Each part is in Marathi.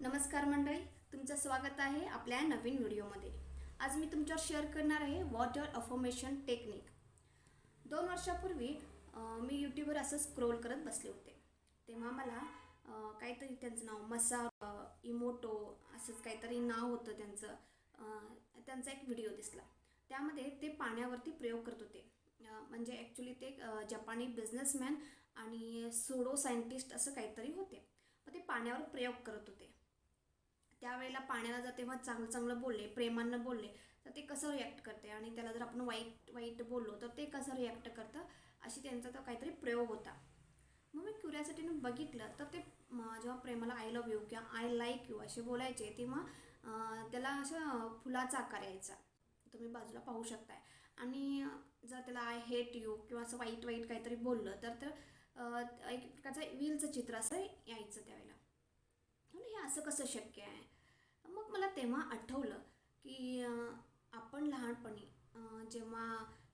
नमस्कार मंडळी तुमचं स्वागत आहे आपल्या नवीन व्हिडिओमध्ये. आज मी तुमच्यावर शेअर करणार आहे वॉटर अफॉर्मेशन टेक्निक दोन वर्षापूर्वी मी यूट्यूबवर असं स्क्रोल करत बसले होते. तेव्हा मला काहीतरी त्यांचं नाव मसा इमोटो असंच काहीतरी नाव होतं त्यांचं. त्यांचा एक व्हिडिओ दिसला. त्यामध्ये ते पाण्यावरती प्रयोग करत होते. म्हणजे ॲक्च्युली ते जपानी बिझनेसमॅन आणि सोडो सायंटिस्ट असं काहीतरी होते. मग ते पाण्यावर प्रयोग करत होते. त्यावेळेला पाण्याला जर तेव्हा चांगलं चांगलं बोलले प्रेमानं बोलले तर ते कसं रिॲक्ट करते? आणि त्याला जर आपण वाईट वाईट बोललो तर ते कसं रिॲक्ट करतं? अशी त्यांचा तो काहीतरी प्रयोग होता. मग मी क्युरियासिटीनं बघितलं तर ते जेव्हा प्रेमाला आय लव्ह यू किंवा आय लाईक यू असे बोलायचे तेव्हा त्याला असं फुलाचा आकार यायचा. तुम्ही बाजूला पाहू शकताय. आणि जर त्याला आय हेट यू किंवा असं वाईट वाईट काहीतरी बोललं तर तर एक प्रकारचं व्हीलचं चित्र असं यायचं त्यावेळेला. हे असं कसं शक्य आहे? मग मला तेव्हा आठवलं की आपण लहानपणी जेव्हा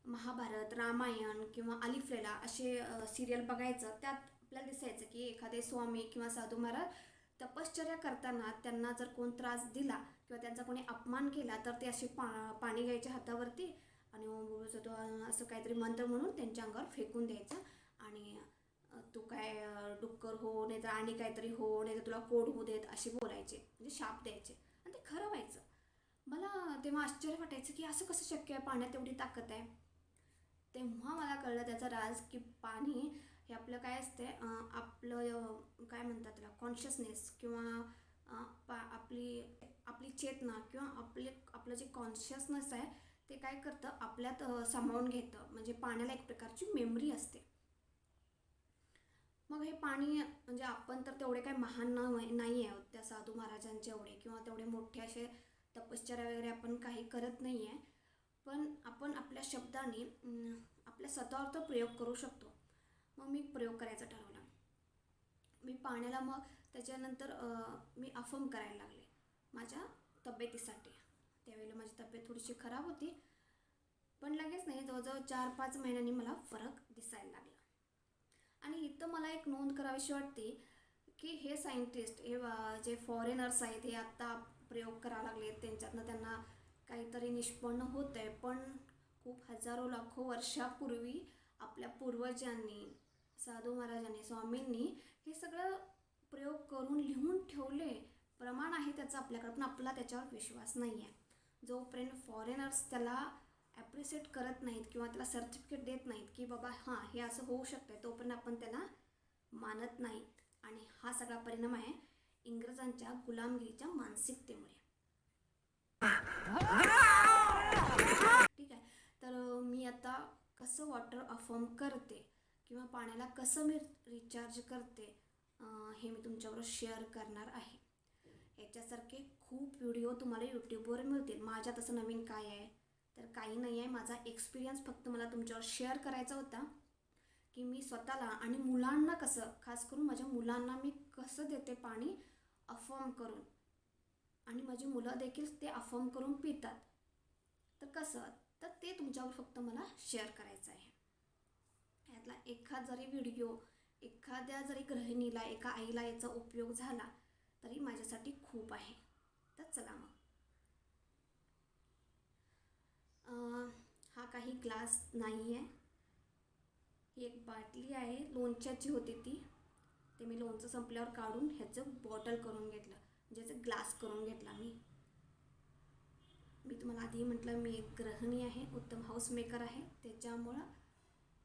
महाभारत रामायण किंवा अलिफ्लेला असे सिरियल बघायचं त्यात आपल्याला दिसायचं की एखादे स्वामी किंवा साधू महाराज तपश्चर्या करताना त्यांना जर कोण त्रास दिला किंवा त्यांचा कोणी अपमान केला तर ते असे पा पाणी घ्यायच्या हातावरती आणि तो असं काहीतरी मंत्र म्हणून त्यांच्या अंगावर फेकून द्यायचं आणि तू काय डुक्कर हो नाही तर आणि काहीतरी हो नाही तर तुला कोड होऊ देत असे बोलायचे म्हणजे शाप द्यायचे. खरं व्हायचं. मला तेव्हा आश्चर्य वाटायचं की असं कसं शक्य आहे? पाण्यात एवढी ताकद आहे. तेव्हा मला कळलं त्याचा राज की पाणी हे आपलं काय असते आपलं काय म्हणतात त्याला? कॉन्शियसनेस किंवा पा आपली आपली चेतना किंवा आपले आपलं जे कॉन्शियसनेस आहे ते काय करतं? आपल्यात सामावून घेतं. म्हणजे पाण्याला एक प्रकारची मेमरी असते. मग हे पाणी म्हणजे आपण तर तेवढे काही महान नाही आहोत त्या साधू महाराजांचे एवढे किंवा तेवढे मोठे असे तपश्चर्या वगैरे आपण काही करत नाही आहे पण आपण आपल्या शब्दाने आपल्या स्वतःवर तर प्रयोग करू शकतो. मग मी प्रयोग करायचा ठरवला. मी पाण्याला मग त्याच्यानंतर मी अफम करायला लागले माझ्या तब्येतीसाठी. त्यावेळेला माझी तब्येत थोडीशी खराब होती पण लगेच नाही जवळजवळ चार पाच महिन्यांनी मला फरक दिसायला लागला. आणि इथं मला एक नोंद करावीशी वाटते की हे सायंटिस्ट हे जे फॉरेनर्स आहेत हे आत्ता प्रयोग करायला लागले त्यांच्यातनं त्यांना काहीतरी निष्पन्न होत आहे पण खूप हजारो लाखो वर्षापूर्वी आपल्या पूर्वजांनी साधू महाराजांनी स्वामींनी हे सगळं प्रयोग करून लिहून ठेवले. प्रमाण आहे त्याचं आपल्याकडे पण आपला त्याच्यावर विश्वास नाही आहे जोपर्यंत फॉरेनर्स त्याला ॲप्रिसिएट करत नाहीत किंवा त्याला सर्टिफिकेट देत नाहीत की बाबा हां हे असं होऊ शकतं तोपर्यंत आपण त्याला मानत नाहीत. आणि हा सगळा परिणाम आहे इंग्रजांच्या गुलामगिरीच्या मानसिकतेमुळे. ठीक आहे. तर मी आता कसं वॉटर अफॉर्म करते किंवा पाण्याला कसं मी रिचार्ज करते हे मी तुमच्याबरोबर शेअर करणार आहे. याच्यासारखे खूप व्हिडिओ तुम्हाला यूट्यूबवर मिळतील. माझ्या तसं नवीन काय आहे? तर काही नाही आहे. माझा एक्सपिरियन्स फक्त मला तुमच्यावर शेअर करायचा होता की मी स्वतःला आणि मुलांना कसं खास करून माझ्या मुलांना मी कसं देते पाणी अफॉर्म करून. आणि माझी मुलं देखील ते अफॉर्म करून पितात. तर कसं? तर ते तुमच्यावर फक्त मला शेअर करायचं आहे. यातला एखाद जरी व्हिडिओ एखाद्या जरी गृहिणीला एका आईला याचा उपयोग झाला तरी माझ्यासाठी खूप आहे. तर चला मग. हा काही ग्लास नाही आहे ही एक बाटली आहे. लोणच्याची होती ती. ते मी लोणचं संपल्यावर काढून ह्याचं बॉटल करून घेतलं. म्हणजे याचं ग्लास करून घेतला मी. मी तुम्हाला आधी म्हटलं मी एक गृहिणी आहे उत्तम हाऊस मेकर आहे. त्याच्यामुळं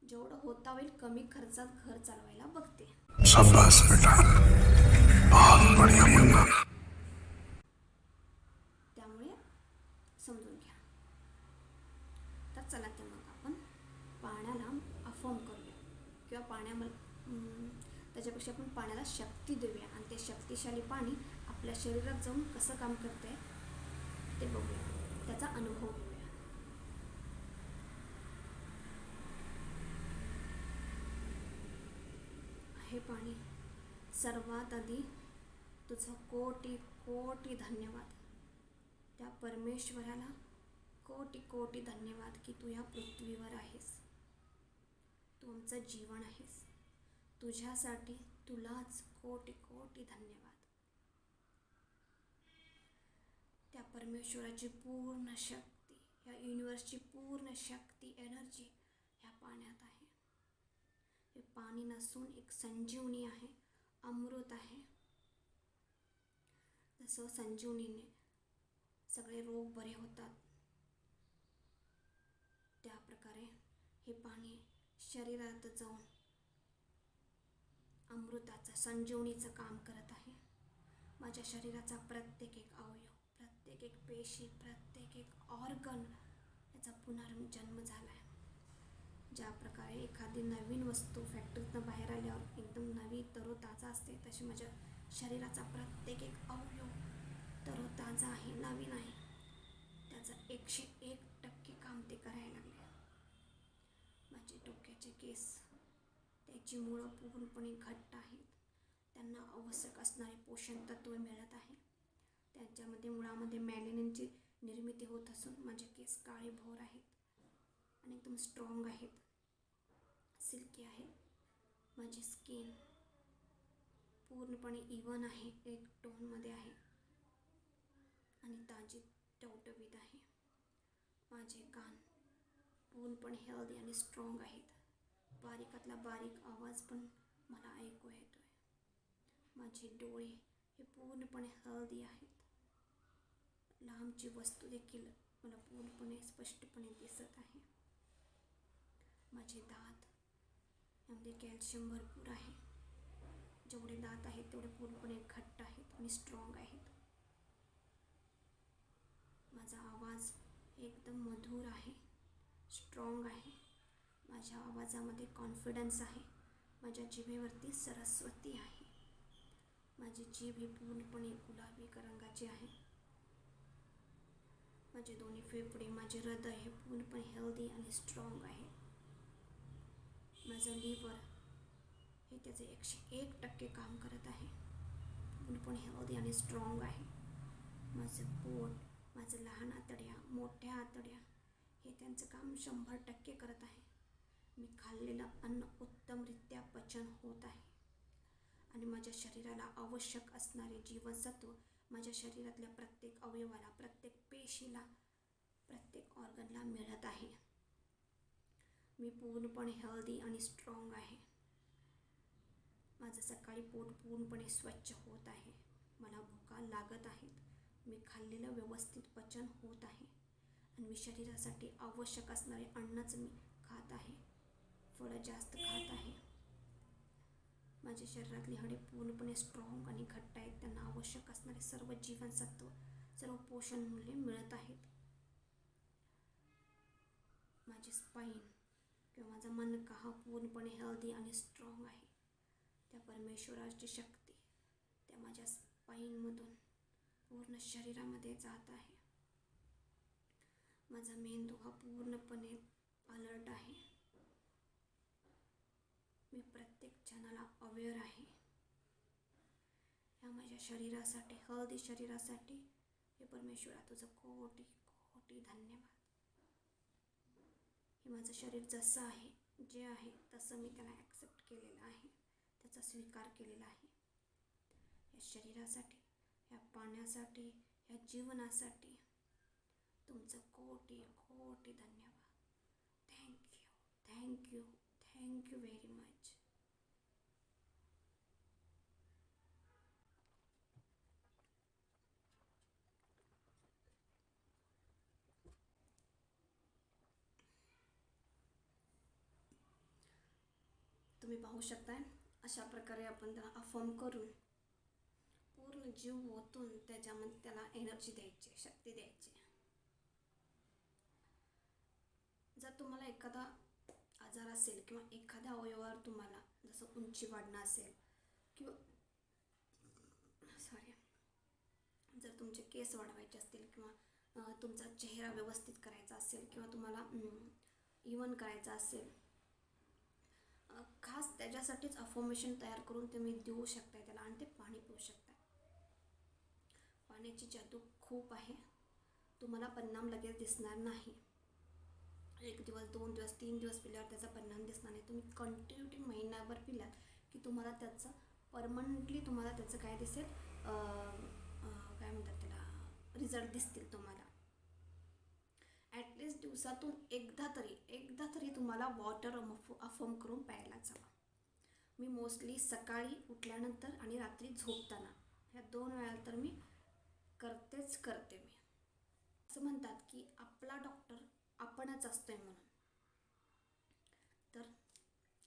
जेवढं होता होईल कमी खर्चात घर चालवायला बघते शाबाश बेटा बहुत बढ़िया मुन्ना त्यामुळे समजून घ्या तर चला तर मग आपण पाण्याला अफर्म करूया किंवा पाण्यामध्ये त्याच्यापेक्षा आपण पाण्याला शक्ती देऊया. आणि ते शक्तिशाली पाणी आपल्या शरीरात जाऊन कसं काम करते ते बघूया. त्याचा अनुभव घेऊया. हे पाणी सर्वात आधी तुझं कोटी कोटी धन्यवाद. त्या परमेश्वराला कोटी कोटी धन्यवाद की तू या पृथ्वीवर आहेस. तू आमचं जीवन आहेस. तुझ्यासाठी तुलाच कोटी कोटी धन्यवाद. त्या परमेश्वराची पूर्ण शक्ती या युनिवर्सची पूर्ण शक्ती एनर्जी ह्या पाण्यात आहे. हे पाणी नसून एक संजीवनी आहे अमृत आहे. जसं संजीवनीने सगळे रोग बरे होतात त्या प्रकारे हे पाणी शरीरात जाऊन अमृताचं संजीवनीचं काम करत आहे. माझ्या शरीराचा प्रत्येक एक अवयव प्रत्येक एक पेशी प्रत्येक एक ऑर्गन याचा पुनर्जन्म झाला आहे ज्या प्रकारे एखादी नवीन वस्तू फॅक्टरीतनं बाहेर आल्यावर एकदम नवी तरोताजा असते तशी माझ्या शरीराचा प्रत्येक एक अवयव तरोताजा आहे नवीन आहे. त्याचं एकशे एक टक्के काम ते करायला लागले माझे डोक्याचे केस. त्याची मुळं पूर्णपणे घट्ट आहेत. त्यांना आवश्यक असणारे पोषण तत्व मिळत आहे. त्यांच्यामध्ये मुळामध्ये मॅलिनिनची निर्मिती होत असून माझे केस काळे भोर आहेत. आणि एकदम स्ट्रॉंग आहेत. सिल्की आहे. म्हणजे माझी स्किन पूर्णपणे इवन आहे. एक टोनमध्ये आहे. आणि ताजी टवटवीत आहे. माझे कान पूर्णपणे हेल्दी आणि स्ट्रॉंग आहेत. बारीकातला बारीक आवाज पण मला ऐकू येतो आहे माझे डोळे हे पूर्णपणे हळदी आहेत. लांबची वस्तू देखील मला पूर्णपणे स्पष्टपणे दिसत आहे. माझे दात यामध्ये कॅल्शियम भरपूर आहे. जेवढे दात आहेत तेवढे पूर्णपणे घट्ट आहेत आणि स्ट्रॉंग आहेत. माझा आवाज एकदम मधुर आहे स्ट्रॉंग आहे. माझ्या आवाजामध्ये कॉन्फिडन्स आहे. माझ्या जिभेवरती सरस्वती आहे. माझी जीभ ही पूर्णपणे गुलाबी रंगाची आहे. माझे दोन्ही फेफडे माझे हृदय हे पूर्णपणे हेल्दी आणि स्ट्रॉंग आहे. माझं लिव्हर हे त्याचे एकशे एक टक्के काम करत आहे. पूर्णपणे हेल्दी आणि स्ट्रॉंग आहे. माझं पोट माझं लहान आतड्या मोठ्या आतड्या हे त्यांचं काम शंभर टक्के करत आहे. मी खाल्लेलं अन्न उत्तमरित्या पचन होत आहे. आणि माझ्या शरीराला आवश्यक असणारे जीवनसत्व माझ्या शरीरातल्या प्रत्येक अवयवाला प्रत्येक पेशीला प्रत्येक ऑर्गनला मिळत आहे. मी पूर्णपणे हेल्दी आणि स्ट्रॉंग आहे. माझं सकाळी पोट पूर्णपणे स्वच्छ होत आहे. मला भुका लागत आहेत. मी खाल्लेलं व्यवस्थित पचन होत आहे. आणि मी शरीरासाठी आवश्यक असणारे अन्नच मी खात आहे. फळं जास्त खात आहे. माझ्या शरीरातली हाडे पूर्णपणे स्ट्रॉंग आणि घट्ट आहेत. त्यांना आवश्यक असणारे सर्व जीवनसत्व सर्व पोषण मूल्ये मिळत आहेत. माझी स्पाईन किंवा माझा मनका हा पूर्णपणे हेल्दी आणि स्ट्रॉंग आहे. त्या परमेश्वराची शक्ती त्या माझ्या स्पाईनमधून पूर्ण शरीरामध्ये जात आहे. माझा मेंदू हा पूर्णपणे अलर्ट आहे. मी प्रत्येक क्षणाला अवेअर आहे. ह्या माझ्या शरीरासाठी हळदी शरीरासाठी हे परमेश्वरा तुझं कोटी कोटी धन्यवाद. हे माझं शरीर जसं आहे जे आहे तसं मी त्याला ॲक्सेप्ट केलेलं आहे त्याचा स्वीकार केलेला आहे. या शरीरासाठी या पाण्यासाठी या जीवनासाठी तुमचं कोटी कोटी धन्यवाद. Thank you thank you thank you very much तुम्ही पाहू शकताय. अशा प्रकारे आपण त्याला अफॉर्म करून पूर्ण जीव ओतून त्याच्यामध्ये त्याला एनर्जी द्यायची शक्ती द्यायची. जर तुम्हाला एखादा आजार असेल किंवा एखाद्या अवयवावर तुम्हाला जसं उंची वाढणं असेल किंवा सॉरी जर तुमचे केस वाढवायचे असतील किंवा तुमचा चेहरा व्यवस्थित करायचा असेल किंवा तुम्हाला इवन करायचा असेल खास त्याच्यासाठीच अफॉर्मेशन तयार करून तुम्ही देऊ शकताय त्याला आणि ते पाणी पिऊ शकताय. पाण्याची जादू खूप आहे. तुम्हाला परिणाम लगेच दिसणार नाही. एक दिवस दोन दिवस तीन दिवस पिल्यावर त्याचा परिणाम दिसणार नाही. तुम्ही कंटिन्युटी महिनाभर पिलात की तुम्हाला त्याचं परमनंटली तुम्हाला त्याचं काय दिसेल? काय म्हणतात त्याला? रिझल्ट दिसतील तुम्हाला. ॲटलिस्ट दिवसातून एकदा तरी एकदा तरी तुम्हाला वॉटर अफर्म करून प्यायलाच हवा मी मोस्टली सकाळी उठल्यानंतर आणि रात्री झोपताना ह्या दोन वेळा तर मी करतेच करते मी. असं म्हणतात की आपला डॉक्टर आपणच असतोय म्हणून. तर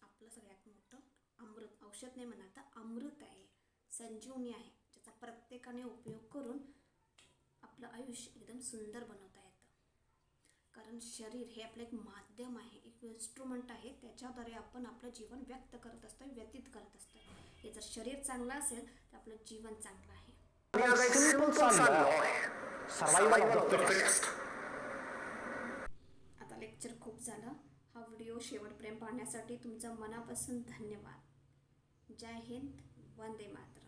आपलं सगळ्यात मोठं अमृत औषध नाही म्हणा तर अमृत आहे. संजीवनी आहे ज्याचा प्रत्येकाने उपयोग करून आपलं आयुष्य एकदम सुंदर बनवतं कारण शरीर हे आपलं एक माध्यम आहे एक इन्स्ट्रुमेंट आहे त्याच्याद्वारे आपण आपलं जीवन व्यक्त करत असतो व्यतीत करत असतो हे जर शरीर चांगलं असेल तर आपलं जीवन चांगलं आहे. आता लेक्चर खूप झालं. हा व्हिडिओ शेवटप्रेम पाहण्यासाठी तुमचा मनापासून धन्यवाद. जय हिंद वंदे मातरम.